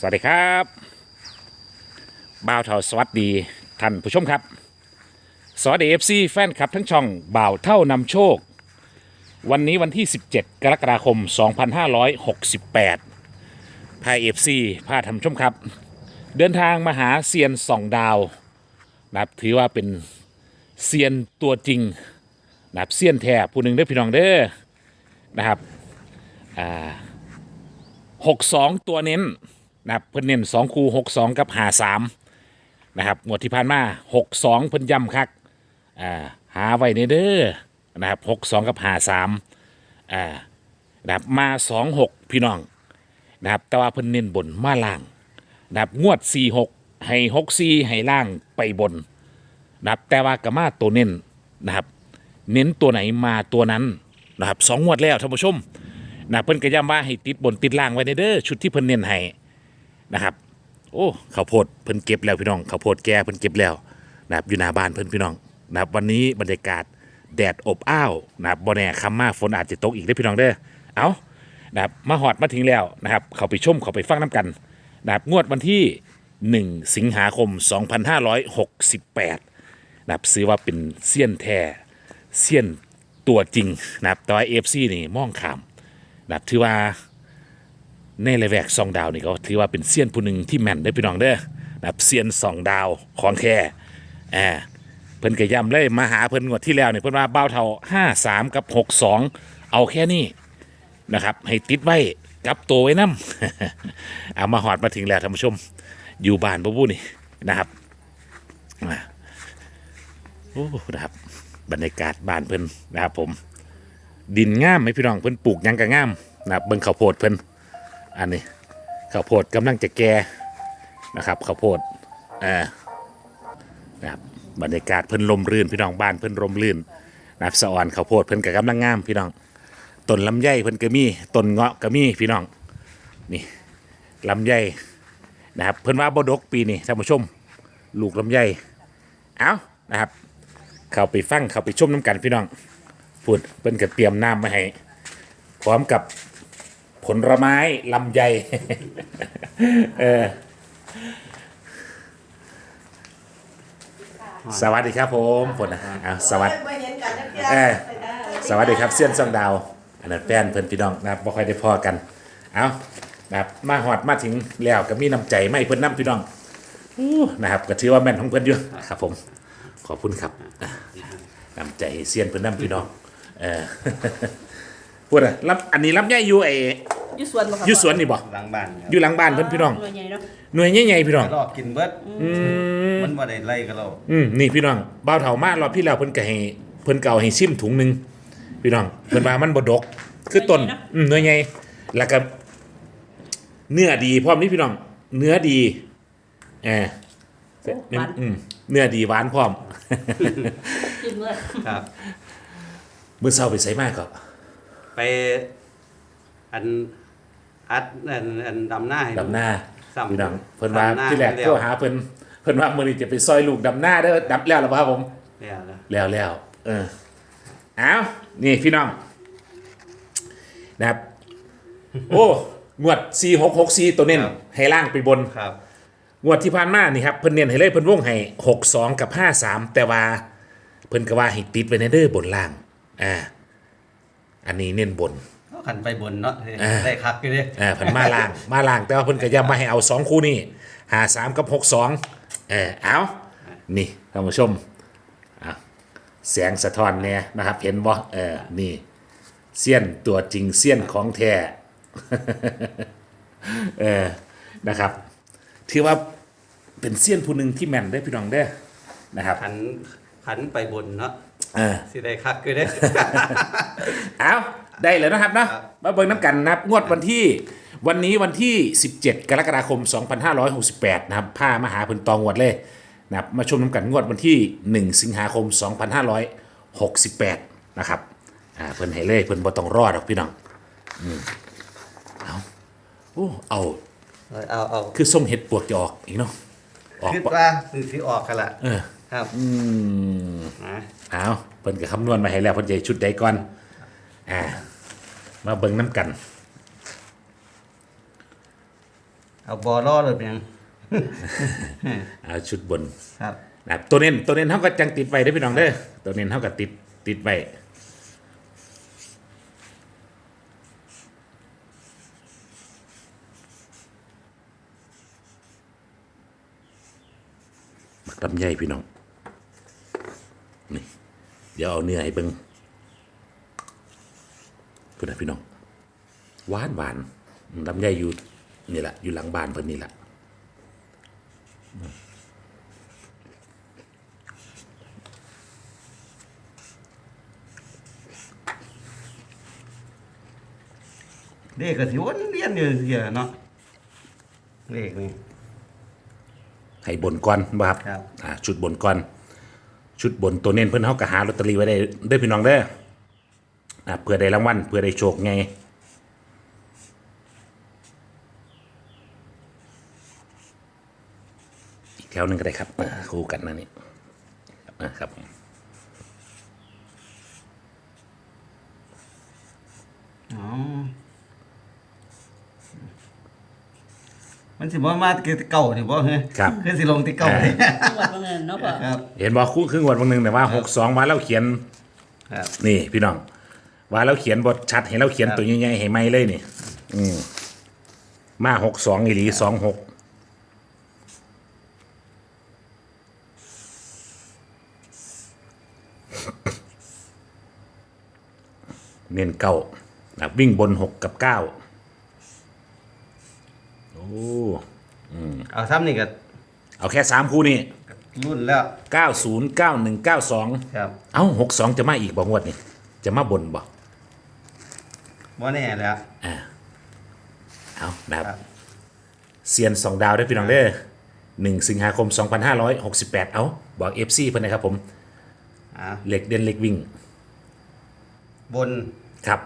สวัสดีครับบ่าวเท่าสวัสดีท่านผู้ชมครับ สวัสดีเอฟซีแฟนคลับทั้งช่องบ่าวเท่านำโชค วันนี้วันที่ 17 กรกฎาคม 2568พายเอฟซีพาท่านผู้ชมครับ เดินทางมาหาเซียนสองดาวนะครับถือว่าเป็นเซียนตัวจริงนะครับเซียนแท้ผู้หนึ่งเด้อพี่น้องเด้อนะครับหกสองตัวเน้น นะครับเพิ่นเน้นสองคูหกสองกับหาสามนะครับงวดที่ผ่านมาหกสองเพิ่นย้ำคักอ่าหาไว้ในเด้อนะครับหกสองกับหาสามอ่านะครับมาสองหกพี่น้องนะครับแต่ว่าเพิ่นเน้นบนมาล่างนะครับงวดสี่หกให้หกสี่ให้ล่างไปบนนะครับแต่ว่ากมาตัวเน้นนะครับเน้นตัวไหนมาตัวนั้นนะครับสองงวดแล้วท่านผู้ชมนะเพิ่นก็ย้ำว่าให้ติดบนติดล่างไว้ในเด้อชุดที่เพิ่นเน้นให้ นะครับ โอ้ข้าวโพดเพิ่นเก็บแล้วพี่น้องข้าวโพดแก่เพิ่นเก็บแล้วนะครับอยู่หน้าบ้านเพิ่นพี่น้องนะครับวันนี้บรรยากาศแดดอบอ้าวนะครับบ่แน่คำมาฝนอาจจะตกอีกเด้พี่น้องเด้อเอานะครับมาหอดมาถึงแล้วนะครับ เขาไปชมเขาไปฟังน้ำกันนะครับงวดวันที่ 1 สิงหาคม 2568นะครับซื้อว่าเป็นเซียนแท้เซียนตัวจริงนะครับแต่ว่า FC นี่มองขามนะครับถือว่า ในเลแวกสองดาวนี่ก็ถือว่าเป็นเซียนผู้หนึ่งที่แม่นได้พี่น้องเด้อนะเซียนสองดาวของแท้อ่าเพิ่นก็ยำเลยมาหาเพิ่นงวดที่แล้วเนี่ยเพิ่นว่าเบ้าเท่าห้าสามกับหกสองเอาแค่นี้นะครับ ให้ติดไว้กับตัวไว้น้ำเอามาหอดมาถึงแล้วท่านผู้ชม อยู่บ้านพ่อบู้นี่นะครับอ่าโอ้นะครับ บรรยากาศบ้านเพิ่นนะครับผม ดินงามไหมพี่น้องเพิ่นปลูกยังก็งามนะครับเบิ่งข้าวโพดเพิ่น อันนี้ข้าวโพดกำลังจะแก่นะครับข้าวโพดเอ่านะครับบรรยากาศเพิ่นลมรื่นพี่น้องบ้านเพิ่นลมรื่นนะครับสะอ่อนข้าวโพดเพิ่นก็กำลังงามพี่น้องต้นลำไยเพิ่นก็มีต้นเงาะก็มีพี่น้องนี่ลำไยนะครับเพิ่นว่าบดกปีนี้ท่านผู้ชม ลูกลำไยเอานะครับ เข้าไปฟังเข้าไปชมน้ำกันพี่น้องพูดเพิ่นก็เตรียมน้ำมาให้พร้อมกับ ผลไม้ลำไยเออสวัสดีครับผมผลนะอะสวัสดีไม่เห็นกันนะพี่เออสวัสดีครับเซียนซองดาว อันนั้นแฟนเพิ่นพี่น้องนะครับบ่ค่อยได้พอกัน เอานะครับมาหอดมาถึงแล้วก็มีน้ำใจไม่เพิ่นน้ำพี่น้องอู้นะครับก็ถือว่าแม่นของเพิ่นอยู่ครับผม ขอบคุณครับอะน้ำใจเซียนเพิ่นน้ำพี่น้องเออ พูดอะรับอันนี้รับย่ายอยู่ไอ้อยู่สวนบ่ครับอยู่สวนนี่บ่หลังบ้านครับอยู่หลังบ้านเพิ่นพี่น้อง หน่วยใหญ่เนาะหน่วยใหญ่ๆพี่น้อง รอบกินเบิดมันบ่ได้ไล่กับเราอืมนี่พี่น้องบ่าวเฒ่ามารอบที่แล้วเพิ่นก็ให้เพิ่นเก่าให้ซิมถุงหนึงพี่น้องเพิ่นว่ามันบ่ดก คือต้นอืมหน่วยใหญ่แล้วก็เนื้อดีพร้อมนี่พี่น้อง เนื้อดีเออโอ้หวานอืมเนื้อดีหวานพร้อม กินเลยครับมื้อเช้าไปไสมาก็ ไปอันอัดอันอันดำหน้าให้ดำหน้าซ้ำพี่น้องเพิ่นว่าดำหน้าที่แรกแล้วโทรหาเพิ่นเพิ่นว่ามื้อนี้จะไปซอยลูกดำหน้าเด้อดำแล้วล่ะครับผมแล้วนะแล้วแล้วเออเอานี่พี่น้องนะครับโอ้งวด 4 6 6 4ตัวเน้นให้ล่างไปบนครับงวดที่ผ่านมานี่ครับเพิ่นเน้นให้เลยเพิ่นวงให้ 6 2 กับ 5 3 แต่ว่าเพิ่นก็ว่าให้ติดไว้ในเด้อบนล่างอ่า อันนี้เน้นบนเขาขันไปบนเนาะอ่าได้คักอยู่เด้อ่าเพิ่นมาล่างมาล่างแต่ว่าเพิ่นก็ย้ำมาให้เอา2คู่นี่5 3กับ6 2เออเอานี่ท่านผู้ชมแสงสะท้อนเนี่ยนะครับเห็นบ่เออนี่เสี้ยนตัวจริงเสี้ยนของแท้ เออนะครับ ถือว่าเป็นเสี้ยนผู้หนึ่งที่แม่นได้อพี่น้องได้อนะครับ ขันขันไปบนเนาะ เออสิได้คักอยู่เด้ เอาได้เลยนะครับนะครับมาเบิ่งน้ำกันนะครับงวดวันที่ วันนี้วันที่ 17 กรกฎาคม 2568 นะครับผ้ามาหาเพิ่นตองงวดเลยนะครับมาชมน้ำกันงวดวันที่ 1 สิงหาคม 2568 นะครับอ่าเพิ่นให้เลยเพิ่นบ่ต้องรอดหรอกพี่น้องอืมเอาโอ้เอา เอาเอาคือส้มเห็ดปวกจะออกอีกเนาะออกคิดปะว่าคือสิออกกันละเออ ครับอืมนะเอาเพิ่นก็คำนวณมาให้แล้วเพิ่นจะให้ชุดใดก่อน อ่า มาเบิ่งน้ำกัน เอาบอล่อเลยเพียงเอาชุดบนครับนะครับตัวเน้นตัวเน้นเท่ากับจังติดไว้ได้อพี่น้องเด้อตัวเน้นเท่ากับติดติดไว้มักลำไยพี่น้องนี่ เดี๋ยวเอาเนื้อให้เบิ่งเพื่อนนะพี่น้องหวานหวานลำไยอยู่นี่แหละอยู่หลังบ้านเพิ่นนี่แหละเลขก็สิวนเวียนอยู่เสียเนาะเลขนี่ให้บนก่อนบ่ครับครับอ่าชุดบนก่อน ชุดบนตัวเน้นเพื่อนเขาก็หาลอตเตอรี่ไว้ได้ได้พี่น้องเด้ออ่าเพื่อได้รางวัลเพื่อได้โชคไงอีกแถวหนึ่งก็ได้ครับคู่กันนะนี่ครับผม มันสิบ่มาเก่านี่บ่เฮ้ยครับ คือสิลงที่เก่าเลยจังหวัดบางเงินเนาะพ่อครับเห็นบ่คู่ครึ่งวันบางหนึงแต่ว่า62มาแล้วเขียนครับนี่พี่น้อง ว่าเราเขียนบทชัดให้เราเขียนครับตัวใหญ่ๆให้ไม่เลยนี่ อืมมาหกสองอีหลีสองหกเน้นเก้านะวิ่งบนหกกับเก้า โอ้เอาซ้ำนี่ก็เอาแค่สามคู่นี่รุ่นแล้วเก้าศูนย์เก้าหนึ่งเก้าสองครับเอ้าหกสองจะมาอีกบ่งวดนี่จะมาบนบ่บ่แน่แล้ว อ่าเอานะคครัรับ บเซียนสองดาวได้พี่น้องเด้อหนึ่งสิงหาคม2568เอาบอก FC เพิ่นนะครับผมอ่าเหล็กเด่นเหล็กวิ่งบนครับ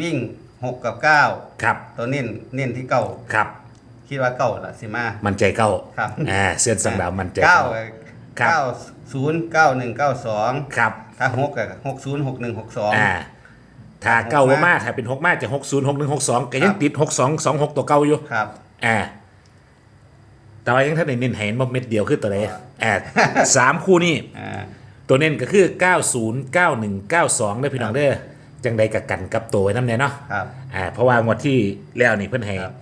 วิ่งหกกับเก้าครับ ตัวเน้นเน้นที่เก้าครับ คิดว่าเก้าละสิมา มันใจเก้าครับ อ่าเซียนสองดาวมันใจเก้าเก้าครับ เก้าศูนย์เก้าหนึ่งเก้าสองครับ ถ้าหกกับหกศูนย์หกหนึ่งหกสอง อ่า ถ้าเก้าว่ามาถ้าเป็นหกมาจะหกศูนย์หกหนึ่งหกสองก็ยังติดหกสองสองหกตัวเก้าอยู่ ครับ อ่า แต่ว่ายังท่านได้เน้นให้เห็นบ่เม็ดเดียวคือตัวไหนอ่าสามคู่นี่ อ่า ตัวเน้นก็คือ 90 91 92ได้อพี่น้องเด้อจังใดกับกันกับตัวไว้น้ำเนี่ยเนาะครับ อ่าเพราะว่างวดที่แล้วนี่เพิ่นให้ครับ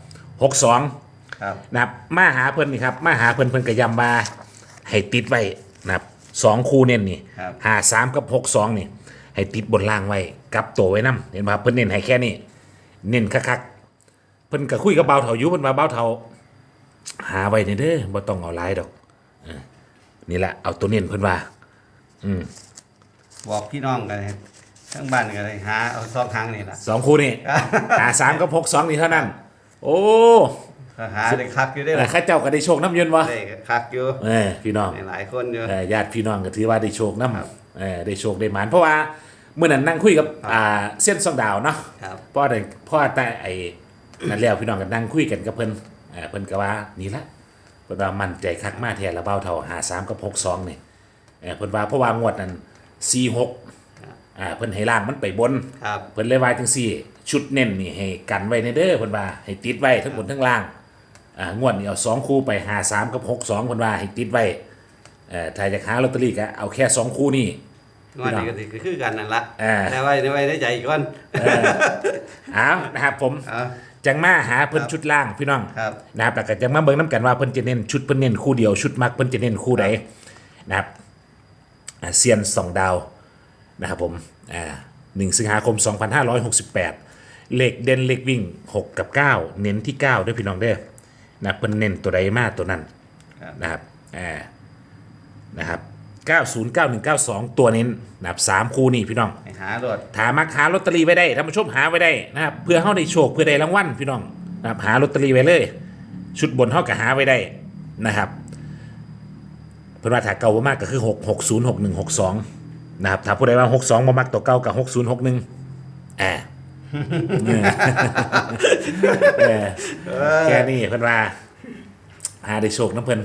62 ครับนะครับมาหาเพิ่นนี่ครับมาหาเพิ่นเพิ่นก็ย้ำว่าให้ติดไว้นะครับสองคู่เน้นนี่ครับ หาสามกับ62นี่ ให้ติดบนล่างไว้กับตัวไว้นํเห็นบ่ครับเพิ่นเน้นให้แค่นี้เน้นคักๆเพิ่นก็คุยกับเบาเถาอยู่เพิ่นว่าเบาเถาหาไว้นี่เด้อบ่ต้องเอาหลายดอกเออนี่แหละเอาตัวเน้นเพิ่นว่า บอกพี่น้องกันเลยทั้งบ้านกันเลยหาเอาซองครั้งนี่ล่ะ สองคู่นี่ หาสามกับหกสองนี่เท่านั้น โอ้ก็ หาได้คักอยู่ได้เออข้าเจ้าก็ได้โชคน้ำเย็นวะได้คักอยู่เออพี่น้องหลายคนอยู่เออญาติพี่น้องก็ถือว่าได้โชคน้ำเออได้โชคได้หมานเพราะว่าเมื่อนั้นนั่งคุยกับอ่าเส้นซองดาวเนาะครับพ่อแต่พ่อแต่ไอ้นั่นแล้วพี่น้องก็นั่งคุยกันกับเพิ่นเออเพิ่นก็ว่านี่ละเพิ่นว่ามั่นใจคักมาแท้ละเบ้าเท่าหาสามกับหกสองนี่เออเพิ่นว่าเพราะว่างวดนั้นสี่หกอ่าเพิ่นให้ล่างมันไปบนครับเพิ่นเลยว่าจังซี่ ชุดเน้นนี่ให้กันไว้ในเด้อเพิ่นว่าให้ติดไว้ทั้งบนทั้งล่าง อ่างวดนี้เอาสองคู่ไปหาสามกับหกสองเพิ่นว่าให้ติดไว้เอ่อถ้าอยากหาลอตเตอรี่ก็เอาแค่สองคู่นี่งวดนี้ก็สิคือกันนั่นละอ่าแต่ไว้ในไว้ในใจอีกก่อนเอานะครับผม เอา จังมาหาเพิ่นครับชุดล่างพี่น้องครับ นะครับแล้วก็จังมาเบิ่งน้ำกันว่าเพิ่นจะเน้นชุดเพิ่นเน้นคู่เดียวชุดมักเพิ่นจะเน้นคู่ใดนะครับอ่าเซียนสองดาวนะครับผมอ่าหนึ่งสิงหาคม 2568เลขเด่นเลขวิ่ง 6 กับ 9 เน้นที่ 9 ด้วยพี่น้องเด้อ นะเพิ่นเน้นตัวใดมาตัวนั้นครับนะครับอ่านะครับ909192 ตัวเน้นนะครับสามคู่นี่พี่น้องไปหาโลดถามักหาลอตเตอรี่ไว้ได้ท่านผู้ชมหาไว้ได้นะครับเพื่อเฮาได้โชคเพื่อได้รางวัลพี่น้องนะครับหาลอตเตอรี่ไว้เลย ชุดบนเฮาก็หาไว้ได้นะครับเพิ่นว่าถ้าเก่ามากก็คือ 6 60 61 62นะครับถ้าผู้ใดว่า62บ่มักตัวเก่ากับ60 61อ่า เออแค่นี้เพิ่นว่าหาได้โชคนํเพิ่น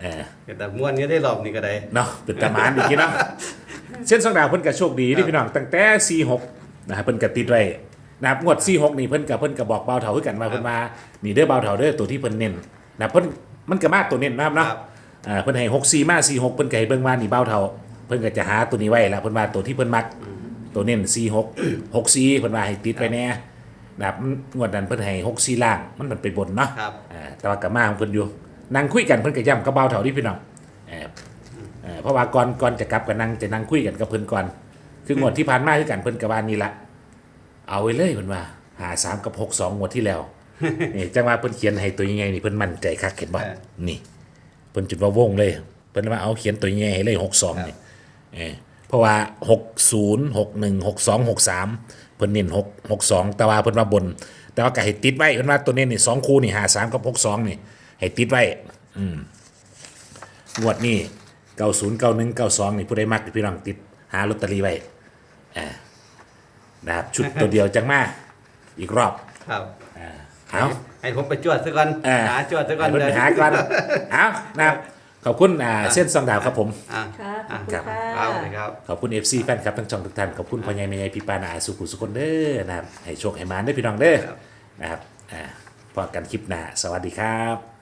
เออแต่ม้วนก็ได้รอบนี้ก็ได้เนาะเป็นตามานอีกทีเนาะเส้นสองดาวเพิ่นก็โชคดีที่พี่น้องตั้งแต่ 46นะครับเพิ่นก็ติดไว้นะครับงวด 46 นี่เพิ่นกับเพิ่นก็บอกเบาเถาคือกันว่าเพิ่นว่านี่เด้อเบาเถาเด้อตัวที่เพิ่นเน้นนะเพิ่นมันก็มาตัวเน้นนะครับเนาะครับอ่าเพิ่นให้ 64 มา 46 เพิ่นก็ให้เบิ่งว่านี่เบาเถาเพิ่นก็จะหาตัวนี้ไว้แล้วเพิ่นว่าตัวที่เพิ่นมัก ตัวเน้น46 64เพิ่นว่าให้ติดไว้แน่นะครับงวดนั้นเพิ่นให้64ล่างมันมันไปบนเนาะครับ อ่าแต่ว่าก็มาของเพิ่นอยู่นั่งคุยกันเพิ่นก็ย้ำกับเบาเถาที่พี่น้องเอ่อเอ่อเพราะว่าก่อนก่อนจะกลับก็นั่งจะนั่งคุยกันกับเพิ่นก่อน คืองวดที่ผ่านมาคือกันเพิ่นก็ว่านี่ละเอาไว้เลยเพิ่นว่าหาสามกับหกสองงวดที่แล้ว นี่จังว่าเพิ่นเขียนให้ตัวยังไงนี่เพิ่นมั่นใจคักเห็นบ่เออ นี่ เพิ่นจุดว่าวงเลย เพิ่นว่าเอาเขียนตัวยังไงให้เลยหกสองนี่เออเพ ราะว่าหกศูนย์หกหนึ่งหกสองหกสามเพิ่นเน้นหกหกสองแต่ว่าเพิ่นว่าบน แต่ว่าก็ให้ติดไว้เพิ่นว่าตัวเน้นนี่สองคู่นี่หาสามกับหกสองนี่ ให้ติดไว้ อืมงวดนี้เก้าศูนย์เก้าหนึ่งเก้าสองนี่ผู้ใดมักนี่พี่น้องติดหาลอตเตอรี่ไว้นะครับชุดตัวเดียวจังมาอีกรอบครับเอาให้ผมไปจวดซะก่อนเออหาจวดซะก่อนให้เพิ่นไปหาก่อนเอานะครับ ขอบคุณอ่าเส้นซองดาวครับผม อะค่ะขอบคุณครับค่ะ ครับครับ ขอบคุณ FC แฟนครับทั้งช่องทุกท่าน ขอบคุณพ่อใหญ่แม่ใหญ่พี่ปานาสุขุสุคนเด้อนะครับให้โชคให้มานได้อพี่น้องเด้อครับ นะครับอ่าพอกันคลิปหน้าสวัสดีครับ